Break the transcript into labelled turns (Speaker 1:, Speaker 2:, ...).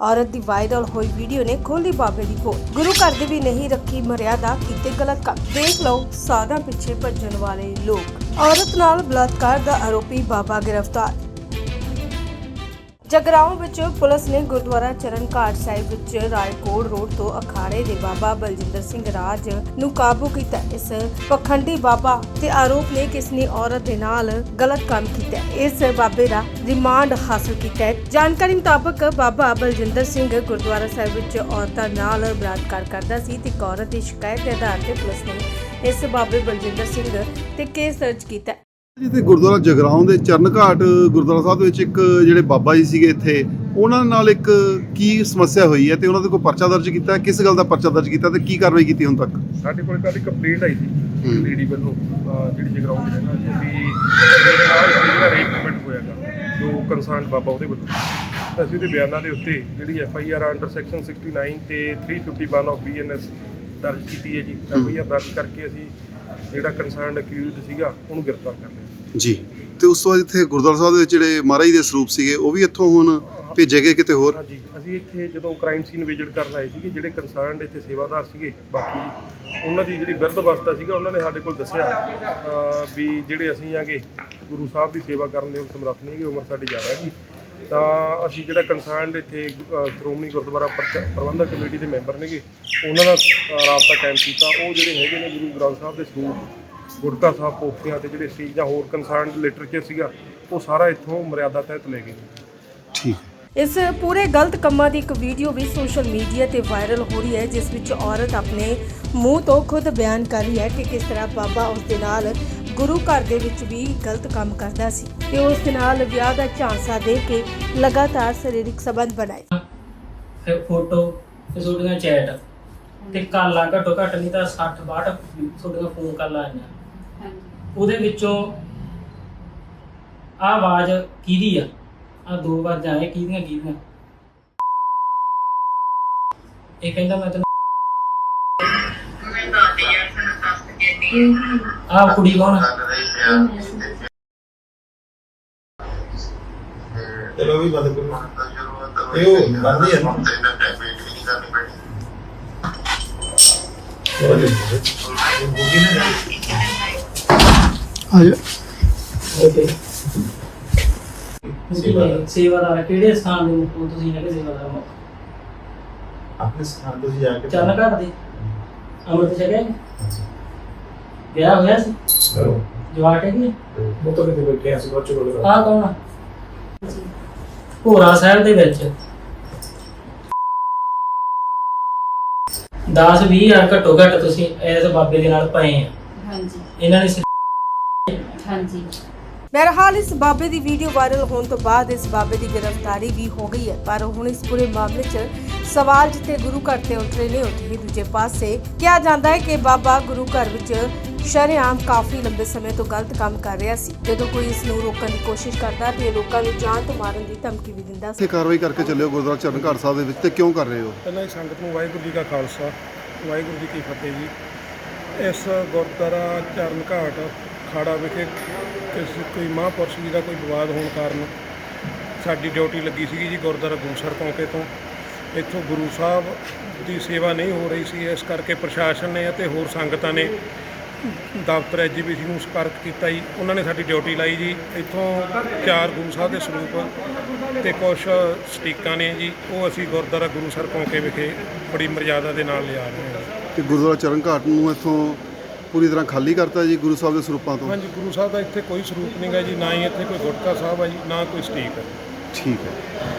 Speaker 1: ਔਰਤ ਦੀ ਵਾਇਰਲ ਹੋਈ ਵੀਡੀਓ ਨੇ ਖੋਲੀ ਬਾਬੇ ਦੀ ਪੋਲ ਗੁਰੂ ਘਰ ਦੀ ਵੀ ਨਹੀਂ ਰੱਖੀ ਮਰਿਆਦਾ ਕੀਤੇ ਗਲਤ ਕੰਮ। ਦੇਖ ਲਓ, ਸਾਧਾਂ ਪਿੱਛੇ ਭੱਜਣ ਵਾਲੇ ਲੋਕ। ਔਰਤ ਨਾਲ ਬਲਾਤਕਾਰ ਦਾ ਆਰੋਪੀ ਬਾਬਾ ਗ੍ਰਿਫਤਾਰ। ਜਗਰਾਉਂ ਵਿੱਚ ਪੁਲਿਸ ਨੇ ਗੁਰਦੁਆਰਾ ਚਰਨ ਘਾਟ ਸਾਹਿਬ ਵਿੱਚ ਰਾਏਕੋਟ ਰੋਡ ਤੋਂ ਅਖਾੜੇ ਦੇ ਬਾਬਾ ਬਲਜਿੰਦਰ ਸਿੰਘ ਰਾਜ ਨੂੰ ਕਾਬੂ ਕੀਤਾ। ਇਸ ਪਖੰਡੀ ਬਾਬਾ ਤੇ ਆਰੋਪ ਨੇ ਕਿ ਇਸ ਔਰਤ ਦੇ ਨਾਲ ਗਲਤ ਕੰਮ ਕੀਤਾ। ਇਸ ਬਾਬੇ ਦਾ ਰਿਮਾਂਡ ਹਾਸਲ ਕੀਤਾ ਹੈ। ਜਾਣਕਾਰੀ ਮੁਤਾਬਕ ਬਾਬਾ ਬਲਜਿੰਦਰ ਸਿੰਘ ਗੁਰਦੁਆਰਾ ਸਾਹਿਬ ਵਿੱਚ ਔਰਤਾਂ ਨਾਲ ਬਲਾਤਕਾਰ ਕਰਦਾ ਸੀ ਤੇ ਇੱਕ ਔਰਤ ਦੀ ਸ਼ਿਕਾਇਤ ਦੇ ਆਧਾਰ ਤੇ ਪੁਲਿਸ ਨੇ ਇਸ ਬਾਬੇ ਬਲਜਿੰਦਰ ਸਿੰਘ ਤੇ ਕੇਸ ਦਰਜ ਕੀਤਾ।
Speaker 2: ਜਿੱਥੇ ਗੁਰਦੁਆਰਾ ਜਗਰਾਉਂ ਦੇ ਚਰਨ ਘਾਟ ਗੁਰਦੁਆਰਾ ਸਾਹਿਬ ਦੇ ਵਿੱਚ ਇੱਕ ਜਿਹੜੇ ਬਾਬਾ ਜੀ ਸੀਗੇ ਇੱਥੇ ਉਹਨਾਂ ਨਾਲ ਇੱਕ ਕੀ ਸਮੱਸਿਆ ਹੋਈ ਹੈ ਤੇ ਉਹਨਾਂ ਦੇ ਕੋਈ ਪਰਚਾ ਦਰਜ ਕੀਤਾ? ਕਿਸ ਗੱਲ ਦਾ ਪਰਚਾ ਦਰਜ ਕੀਤਾ ਤੇ ਕੀ ਕਾਰਵਾਈ ਕੀਤੀ ਹੁਣ ਤੱਕ
Speaker 3: ਸਾਡੇ ਕੋਲ ਇੱਕ ਕੰਪਲੇਂਟ ਆਈ ਸੀ। ਲੇਡੀ ਵੱਲੋਂ ਜਿਹੜੀ ਜਗਰਾਉਂ ਦੀ ਰਹਿਣਾ ਸੀ ਵੀ ਮੇਰੇ ਨਾਲ ਜਿਹੜਾ ਰੇਪ ਕਮੈਂਟ ਹੋਇਆਗਾ ਜੋ ਕੰਸਰਨ ਬਾਬਾ ਉਹਦੇ ਵੱਲੋਂ ਅਸੀਂ ਉਹਦੇ ਬਿਆਨਾਂ ਦੇ ਉੱਤੇ ਜਿਹੜੀ F I R under section 69 ਤੇ 351 ਆਫ ਬੀਐਨਐਸ ਦਰਜ ਕੀਤੀ ਹੈ ਜੀ ਐਫ ਆਈ ਆਰ ਦਰਜ ਕਰਕੇ ਅਸੀਂ ਜਿਹੜਾ ਕੰਸਰਨਡ ਅਕਿਊਜ਼ਡ ਸੀਗਾ ਉਹਨੂੰ ਗ੍ਰਿਫਤਾਰ ਕਰ ਲਿਆ।
Speaker 2: ਜੀ। ਤੇ ਉਸ ਤੋਂ ਬਾਅਦ ਇੱਥੇ ਗੁਰਦੁਆਰਾ ਸਾਹਿਬ ਦੇ ਵਿੱਚ ਜਿਹੜੇ ਮਹਾਰਾਜ ਦੇ ਸਰੂਪ ਸੀਗੇ ਉਹ ਵੀ ਇੱਥੋਂ ਹੁਣ ਭੇਜੇ ਗਏ ਕਿਤੇ ਹੋਰ?
Speaker 3: ਹਾਂਜੀ। ਅਸੀਂ ਇੱਥੇ ਜਦੋਂ ਕ੍ਰਾਈਮ ਸੀਨ ਵਿਜ਼ਿਟ ਕਰਨ ਆਏ ਸੀਗੇ ਜਿਹੜੇ ਕੰਸਰਨਡ ਇੱਥੇ ਸੇਵਾਦਾਰ ਸੀਗੇ ਬਾਕੀ ਉਹਨਾਂ ਦੀ ਜਿਹੜੀ ਬਿਰਧ ਅਵਸਥਾ ਸੀਗਾ ਉਹਨਾਂ ਨੇ ਸਾਡੇ ਕੋਲ ਦੱਸਿਆ ਅਹ ਵੀ ਜਿਹੜੇ ਅਸੀਂ ਆਗੇ ਗੁਰੂ ਸਾਹਿਬ ਦੀ ਸੇਵਾ ਕਰਨ ਦੇ ਸਮਰੱਥ ਨਹੀਂ ਗੇ ਉਮਰ ਸਾਡੀ ਜ਼ਿਆਦਾ ਹੈਗੀ। ਤਾਂ ਅਸੀਂ ਜਿਹੜਾ ਕੰਸਰਨਡ ਇੱਥੇ ਸ਼੍ਰੋਮਣੀ ਗੁਰਦੁਆਰਾ ਪ੍ਰਬੰਧਕ ਕਮੇਟੀ ਦੇ ਮੈਂਬਰ ਨੇਗੇ ਉਹਨਾਂ ਨਾਲ ਅਹ ਰਾਬਤਾ ਕਾਇਮ ਕੀਤਾ। ਉਹ ਜਿਹੜੇ ਹੈਗੇ ਨੇ ਗੁਰੂ ਗ੍ਰੰਥ ਸਾਹਿਬ ਦੇ ਸਰੂਪ ਗੁਰਕਾ ਸਾਹਿਬ ਪੋਥੀਆਂ ਤੇ ਜਿਹੜੇ ਸੀ ਜਾਂ ਹੋਰ ਕੰਸਰਨਡ ਲਿਟਰੇਚਰ ਸੀਗਾ ਉਹ ਸਾਰਾ ਇੱਥੋਂ ਮਰਿਆਦਾ ਤਹਿਤ ਲੈ ਗਏ।
Speaker 2: ਠੀਕ।
Speaker 1: ਇਸ ਪੂਰੇ ਗਲਤ ਕੰਮਾਂ ਦੀ ਇੱਕ ਵੀਡੀਓ ਵੀ ਸੋਸ਼ਲ ਮੀਡੀਆ ਤੇ ਵਾਇਰਲ ਹੋ ਰਹੀ ਹੈ ਜਿਸ ਵਿੱਚ ਔਰਤ ਆਪਣੇ ਮੂੰਹ ਤੋਂ ਖੁਦ ਬਿਆਨ ਕਰ ਰਹੀ ਹੈ ਕਿ ਕਿਸ ਤਰ੍ਹਾਂ ਬਾਬਾ ਉਸ ਦੇ ਨਾਲ ਗੁਰੂ ਘਰ ਦੇ ਵਿੱਚ ਵੀ ਗਲਤ ਕੰਮ ਕਰਦਾ ਸੀ ਤੇ ਉਸ ਦੇ ਨਾਲ ਵਿਆਹ ਦਾ ਝਾਂਸਾ ਦੇ ਕੇ ਲਗਾਤਾਰ ਸਰੀਰਕ ਸੰਬੰਧ ਬਣਾਏ।
Speaker 4: ਫਿਰ ਫੋਟੋ ਫਿਰ ਤੁਹਾਡੀਆਂ ਚੈਟ ਤੇ ਕਾਲਾਂ ਘੱਟੋ ਘੱਟ ਨਹੀਂ ਤਾਂ 60 62 ਤੁਹਾਡੀਆਂ ਫੋਨ ਕਾਲਾਂ ਆਈਆਂ। ਉਹਦੇ ਵਿੱਚੋਂ ਆਹ ਆਵਾਜ਼ ਕਿਹਦੀ ਆ? ਆ ਦੋ ਆਵਾਜ਼ਾਂ ਆਏ ਕਿਹਦੀਆਂ ਕਿਹਦੀਆਂ? ਇਹ ਕਹਿੰਦਾ ਮੈਂ ਤੈਨੂੰ ਆਹ ਕੁੜੀ ਕੌਣ ਆ?
Speaker 5: ਚਲੋ ਵੀ ਬੰਦ ਕਰੋ। ਇਹ ਉਹ ਬੰਦ ਹੀ ਹੈ ਨਾ।
Speaker 4: ਓਕੇ। ਸੇਵਾਦਾਰ ਕਿਹੜੇ ਸਥਾਨ ਦੇ ਮੁੱਖ ਹੋ? ਤੁਸੀਂ ਹੈਗੇ ਸੇਵਾਦਾਰ ਮੁੱਖ
Speaker 5: ਆਪਣੇ ਸਥਾਨ ਤੋਂ ਜਾ ਕੇ
Speaker 4: ਚੱਲ ਘੱਟ ਦੇ। ਅੰਮ੍ਰਿਤ ਛਕਿਆ ਨੀ? ਵਿਆਹ ਹੋਇਆ ਸੀ?
Speaker 5: ਕਰੋ
Speaker 4: ਜਵਾਕ ਹੈ ਕਿ
Speaker 5: ਉਹ ਤਾਂ ਕਿਤੇ ਬੈਠੇ ਆ ਸਭ ਚੋਂ
Speaker 4: ਆਹ ਕੌਣ ਆ? ਭੋਰਾ ਸਾਹਿਬ ਦੇ ਵਿੱਚ। 10 20 ਹਜ਼ਾਰ ਘੱਟੋ ਘੱਟ ਤੁਸੀਂ ਇਸ ਬਾਬੇ ਦੇ ਨਾਲ ਪਏ ਆ।
Speaker 6: ਹਾਂਜੀ।
Speaker 4: ਇਹਨਾਂ ਨੇ
Speaker 6: ਹਾਂਜੀ।
Speaker 1: ਬਹਰਹਾਲ ਇਸ ਬਾਬੇ ਦੀ ਵੀਡੀਓ ਵਾਇਰਲ ਹੋਣ ਤੋਂ ਬਾਅਦ ਇਸ ਬਾਬੇ ਦੀ ਗ੍ਰਿਫਤਾਰੀ ਵੀ ਹੋ ਗਈ ਹੈ ਪਰ ਹੁਣ ਇਸ ਪੂਰੇ ਮਾਮਲੇ 'ਚ ਸਵਾਲ ਜਿੱਥੇ ਗੁਰੂ ਘਰ ਤੇ ਉੱਠ ਰਹੇ ਨੇ ਉੱਥੇ ਹੀ ਦੂਜੇ ਪਾਸੇ ਕਿਹਾ ਜਾਂਦਾ ਹੈ ਕਿ ਬਾਬਾ ਗੁਰੂ ਘਰ ਵਿੱਚ ਸ਼ਰੇਆਮ ਕਾਫੀ ਲੰਬੇ ਸਮੇਂ ਤੋਂ ਗਲਤ ਕੰਮ ਕਰ ਰਿਹਾ ਸੀ। ਜਦੋਂ ਕੋਈ ਇਸ ਨੂੰ ਰੋਕਣ ਦੀ ਕੋਸ਼ਿਸ਼ ਕਰਦਾ ਤੇ ਲੋਕਾਂ ਨੂੰ ਜਾਨ ਤੋਂ ਮਾਰਨ ਦੀ ਧਮਕੀ ਵੀ ਦਿੰਦਾ ਸੀ।
Speaker 2: ਇੱਥੇ ਕਾਰਵਾਈ ਕਰਕੇ ਚੱਲਿਓ ਗੁਰਦੁਆਰਾ ਚਰਨ ਘਾਟ ਸਾਹਿਬ ਦੇ ਵਿੱਚ ਤੇ ਕਿਉਂ ਕਰ ਰਹੇ ਹੋ?
Speaker 3: ਪਹਿਲਾਂ ਹੀ ਸੰਗਤ ਨੂੰ ਵਾਹਿਗੁਰੂ ਜੀ ਕਾ ਖਾਲਸਾ ਵਾਹਿਗੁਰੂ ਜੀ ਕੀ ਫਤਿਹ ਜੀ। ਇਸ ਗੁਰਦੁਆਰਾ ਚਰਨ ਘਾਟ ਖਾੜਾ ਵਿਖੇ ਕਿਸੇ ਕੋਈ ਮਹਾਂਪੁਰਸ਼ ਜੀ ਦਾ ਕੋਈ ਵਿਵਾਦ ਹੋਣ ਕਾਰਨ ਸਾਡੀ ਡਿਊਟੀ ਲੱਗੀ ਸੀਗੀ ਜੀ ਗੁਰਦੁਆਰਾ ਗੁਰਸਰ ਪੌਂਕੇ ਤੋਂ। ਇੱਥੋਂ ਗੁਰੂ ਸਾਹਿਬ ਦੀ ਸੇਵਾ ਨਹੀਂ ਹੋ ਰਹੀ ਸੀ ਇਸ ਕਰਕੇ ਪ੍ਰਸ਼ਾਸਨ ਨੇ ਅਤੇ ਹੋਰ ਸੰਗਤਾਂ ਨੇ ਦਫ਼ਤਰ ਐਜੀਬੀਸੀ ਨੂੰ ਸਪਰਕ ਕੀਤਾ ਜੀ। ਉਹਨਾਂ ਨੇ ਸਾਡੀ ਡਿਊਟੀ ਲਾਈ ਜੀ। ਇੱਥੋਂ ਚਾਰ ਗੁਰੂ ਸਾਹਿਬ ਦੇ ਸਰੂਪ ਤੇ ਕੁਝ ਸਟੀਕਾਂ ਨੇ ਜੀ। ਉਹ ਅਸੀਂ ਗੁਰਦੁਆਰਾ ਗੁਰੂਸਰ ਪੌਂਕੇ ਵਿਖੇ ਬੜੀ ਮਰਜ਼ਾਦਾ ਦੇ ਨਾਲ ਲਿਆ ਰਹੇ ਹਾਂ।
Speaker 2: ਤੇ ਗੁਰਦੁਆਰਾ ਚਰਨ ਘਾਟ ਨੂੰ ਇੱਥੋਂ ਪੂਰੀ ਤਰ੍ਹਾਂ ਖਾਲੀ ਕਰਤਾ ਜੀ ਗੁਰੂ ਸਾਹਿਬ ਦੇ ਸਰੂਪਾਂ ਤੋਂ?
Speaker 3: ਹਾਂਜੀ ਗੁਰੂ ਸਾਹਿਬ ਦਾ ਇੱਥੇ ਕੋਈ ਸਰੂਪ ਨਹੀਂਗਾ ਜੀ। ਨਾ ਹੀ ਇੱਥੇ ਕੋਈ ਗੁਟਕਾ ਸਾਹਿਬ ਆ ਜੀ ਨਾ ਕੋਈ ਸਟੀਕ ਹੈ
Speaker 2: ਠੀਕ ਹੈ।